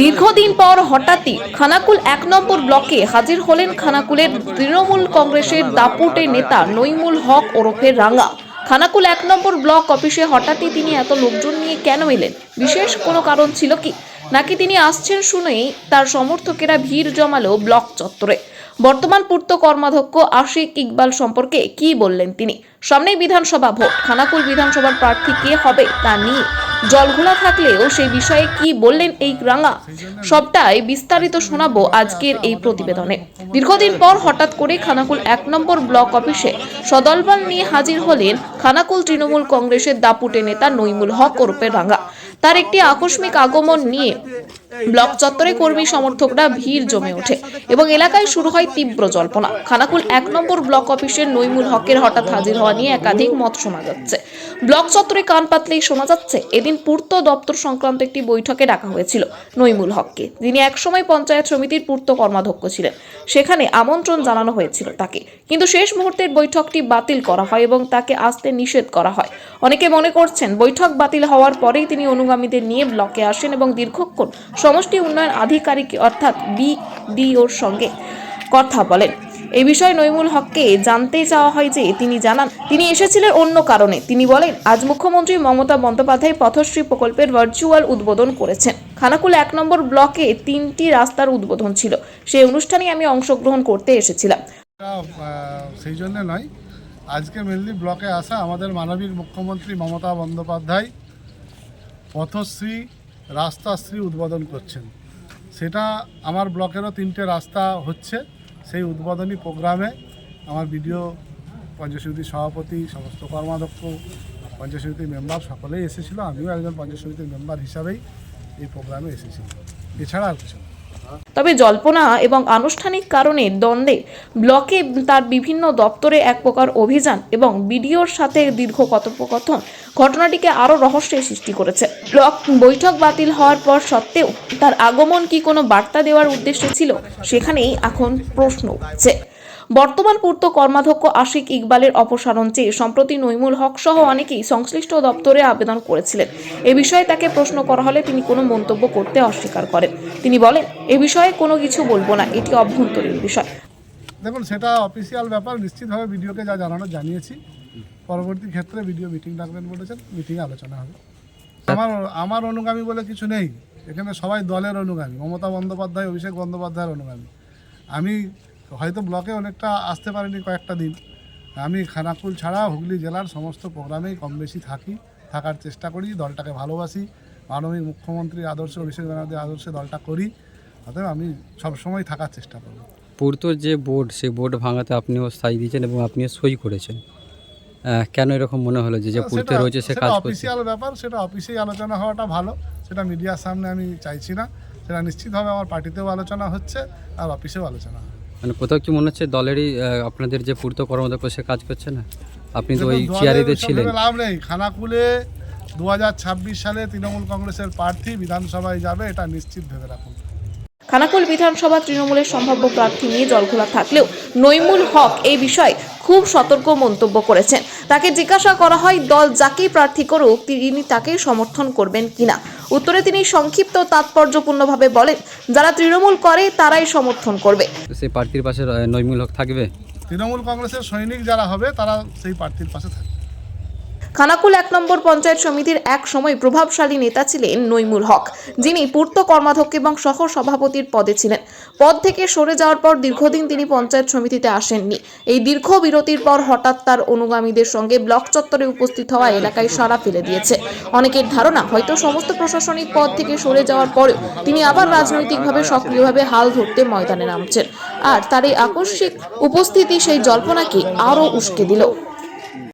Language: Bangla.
দীর্ঘদিন পর হঠাৎই খানাকুল এক নম্বর ব্লকে হাজির হলেন খানাকুলের তৃণমূল কংগ্রেসের দাপুটে নেতা নইমুল হক ওরফে রাঙ্গা। খানাকুল এক নম্বর ব্লক অফিসে হঠাৎই তিনি এত লোকজন নিয়ে কেন এলেন? বিশেষ কোনো কারণ ছিল কি? নাকি তিনি আসছেন শুনেই তার সমর্থকেরা ভিড় জমালো ব্লক চত্বরে? বর্তমান পূর্ত কর্মাধ্যক্ষ আশিক ইকবাল সম্পর্কে কি বললেন তিনি? সামনেই বিধানসভা ভোট। খানাকুল বিধানসভার প্রার্থী কে হবে তা নিয়ে জলঘোলা থাকলেও সেই বিষয়ে কি বললেন এই রাঙা? সবটাই বিস্তারিত শোনাবো আজকের এই প্রতিবেদনে। দীর্ঘদিন পর হঠাৎ করে খানাকুল এক নম্বর ব্লক অফিসে সদলবল নিয়ে হাজির হলেন খানাকুল তৃণমূল কংগ্রেসের দাপুটে নেতা নইমুল হক ওরপে রাঙ্গা তার একটি আকস্মিক আগমন নিয়ে ব্লক চত্বরে কর্মী সমর্থকরা ভিড় জমে ওঠে এবং এলাকায় শুরু হয় তীব্র জল্পনা। খানাকুল এক নম্বর ব্লক অফিসের নইমুল হকের হঠাৎ হাজির হওয়া নিয়ে একাধিক মত শোনা যাচ্ছে। ব্লক চত্বরে কান পাতলেই শোনা যাচ্ছে, এদিন পূর্ত দপ্তর সংক্রান্ত একটি বৈঠকে ডাকা হয়েছিল নইমুল হককে। যিনি একসময় পঞ্চায়েত সমিতির পূর্ত কর্মাধ্যক্ষ ছিলেন। সেখানে আমন্ত্রণ জানানো হয়েছিল তাকে। কিন্তু শেষ মুহূর্তের বৈঠকটি বাতিল করা হয় এবং তাকে আসতে নিষেধ করা হয়। অনেকে মনে করছেন বৈঠক বাতিল হওয়ার পরেই তিনি অনুগামীদের নিয়ে ব্লকে আসেন এবং দীর্ঘক্ষণ সমষ্টি উন্নয়ন আধিকারিক অর্থাৎ বিডিওর সঙ্গে কথা বলেন। এই বিষয়ে নইমুল হককে জানতে চাওয়া হয় যে তিনি জানান, তিনি এসেছিলেন অন্য কারণে। তিনি বলেন, আজ মুখ্যমন্ত্রী মমতা বন্দ্যোপাধ্যায় পথশ্রী প্রকল্পের ভার্চুয়াল উদ্বোধন করেছেন। খানাকুল এক নম্বর ব্লকে তিনটি রাস্তার উদ্বোধন ছিল। সেই অনুষ্ঠানে আমি অংশগ্রহণ করতে এসেছিলাম। সেই জন্য নয় আজকে মেনলি ব্লকে আসা আমাদের মানবিক মুখ্যমন্ত্রী মমতা বন্দ্যোপাধ্যায়, পথশ্রী, রাস্তাশ্রী উদ্বোধন করছেন। সেটা আমার ব্লকেরও তিনটে রাস্তা হচ্ছে, সেই উদ্বোধনী প্রোগ্রামে আমার বিডিও পঞ্চায়েত সভাপতি, সমস্ত কর্মাধ্যক্ষ পঞ্চায়েত মেম্বার সকলেই এসেছিল, আমিও একজন পঞ্চায়েত মেম্বার হিসাবেই এই প্রোগ্রামে এসেছিলাম এছাড়া আর কিছু না। তবে জল্পনা এবং আনুষ্ঠানিক কারণে দ্বন্দ্বে ব্লকে তার বিভিন্ন দপ্তরে এক প্রকার অভিযান এবং বিডিওর সাথে দীর্ঘ কথোপকথন ঘটনাটিকে আরও রহস্যের সৃষ্টি করেছে। ব্লক বৈঠক বাতিল হওয়ার পর সত্ত্বেও তার আগমন কি কোনো বার্তা দেওয়ার উদ্দেশ্যে ছিল সেখানেই এখন প্রশ্ন উঠছে। বর্তমান পূর্ত কর্মাধ্যক্ষ আশিক ইকবালের অপসারণ চেয়ে সম্প্রতি নৈমুল হক সহ অনেকেই সংশ্লিষ্ট দপ্তরে আবেদন করেছিলেন। এ বিষয়ে তাকে প্রশ্ন করা হলে তিনি কোনো মন্তব্য করতে অস্বীকার করেন। তিনি বলেন, এ বিষয়ে কোনো কিছু বলব না, এটি অভ্যন্তরীণ বিষয়। দেখুন, সেটা অফিসিয়াল ব্যাপার, নিশ্চিতভাবে ভিডিওকে যা জানানো জানিয়েছি। পরবর্তী ক্ষেত্রে ভিডিও মিটিং ডাকবেন বলেছেন, মিটিংয়ে আলোচনা হবে। আমার আমার অনুগামী বলে কিছু নেই। এখানে সবাই দলের অনুগামী, মমতা বন্দ্যোপাধ্যায়, অভিষেক বন্দ্যোপাধ্যায়ের অনুগামী। আমি হয়তো ব্লকে অনেকটা আসতে পারিনি কয়েকটা দিন। আমি খানাকুল ছাড়া হুগলি জেলার সমস্ত প্রোগ্রামেই কম বেশি থাকি, থাকার চেষ্টা করি, দলটাকে ভালোবাসি মাননীয় মুখ্যমন্ত্রীর আদর্শ অভিষেক ব্যানার্জির আদর্শে দলটা করি অতএব আমি সবসময় থাকার চেষ্টা করব। পূর্ত যে বোর্ড সেই বোর্ড ভাঙাতে আপনিও স্থায়ী দিয়েছেন এবং আপনিও সই করেছেন। কেন এরকম মনে হলো যে যে পূর্তে রয়েছে সে কাজ অফিসিয়াল ব্যাপার সেটা অফিসেই আলোচনা হওয়াটা ভালো সেটা মিডিয়ার সামনে আমি চাইছি না সেটা নিশ্চিতভাবে আমার পার্টিতেও আলোচনা হচ্ছে আর অফিসেও আলোচনা মানে কোথাও কি মনে হচ্ছে দলেরই আপনাদের যে পূর্ত কর্মদক্ষ সে কাজ করছে না? আপনি তো ওই চেয়ারিতে ছিলেন। লাভ নেই খানাকুলে দু সালে তৃণমূল কংগ্রেসের প্রার্থী বিধানসভায় যাবে এটা নিশ্চিত ভেবে রাখুন। খানাকুল বিধানসভা তৃণমূলের সম্ভাব্য প্রার্থী নিয়ে জলঘোলা থাকলেও নৈমুল হক এই বিষয়ে খুব সতর্ক মন্তব্য করেছেন। তাকে জিজ্ঞাসা করা হয় দল যাকেই প্রার্থী করুক তিনি তাকেই সমর্থন করবেন কিনা? উত্তরে তিনি সংক্ষিপ্ত তাৎপর্যপূর্ণভাবে বলেন যারা তৃণমূল করে তারাই সমর্থন করবে। সেই প্রার্থীর পাশে নৈমুল হক থাকবে? তৃণমূল কংগ্রেসের সৈনিক যারা হবে তারা সেই প্রার্থীর পাশে থাকবে। খানাকুল এক নম্বর পঞ্চায়েত সমিতির এক সময় প্রভাবশালী নেতা ছিলেন নইমুল হক, যিনি পূর্ত কর্মাধ্যক্ষ এবং সহ সভাপতির পদে ছিলেন। পদ থেকে সরে যাওয়ার পর দীর্ঘদিন তিনি পঞ্চায়েত সমিতিতে আসেননি। এই দীর্ঘ বিরতির পর হঠাৎ তার অনুগামীদের সঙ্গে ব্লক চত্বরে উপস্থিত হওয়া এলাকায় সাড়া ফেলে দিয়েছে। অনেকের ধারণা, হয়তো সমস্ত প্রশাসনিক পদ থেকে সরে যাওয়ার পরেও তিনি আবার রাজনৈতিকভাবে সক্রিয়ভাবে হাল ধরতে ময়দানে নামছেন। আর তার এই আকস্মিক উপস্থিতি সেই জল্পনাকে আরও উস্কে দিল।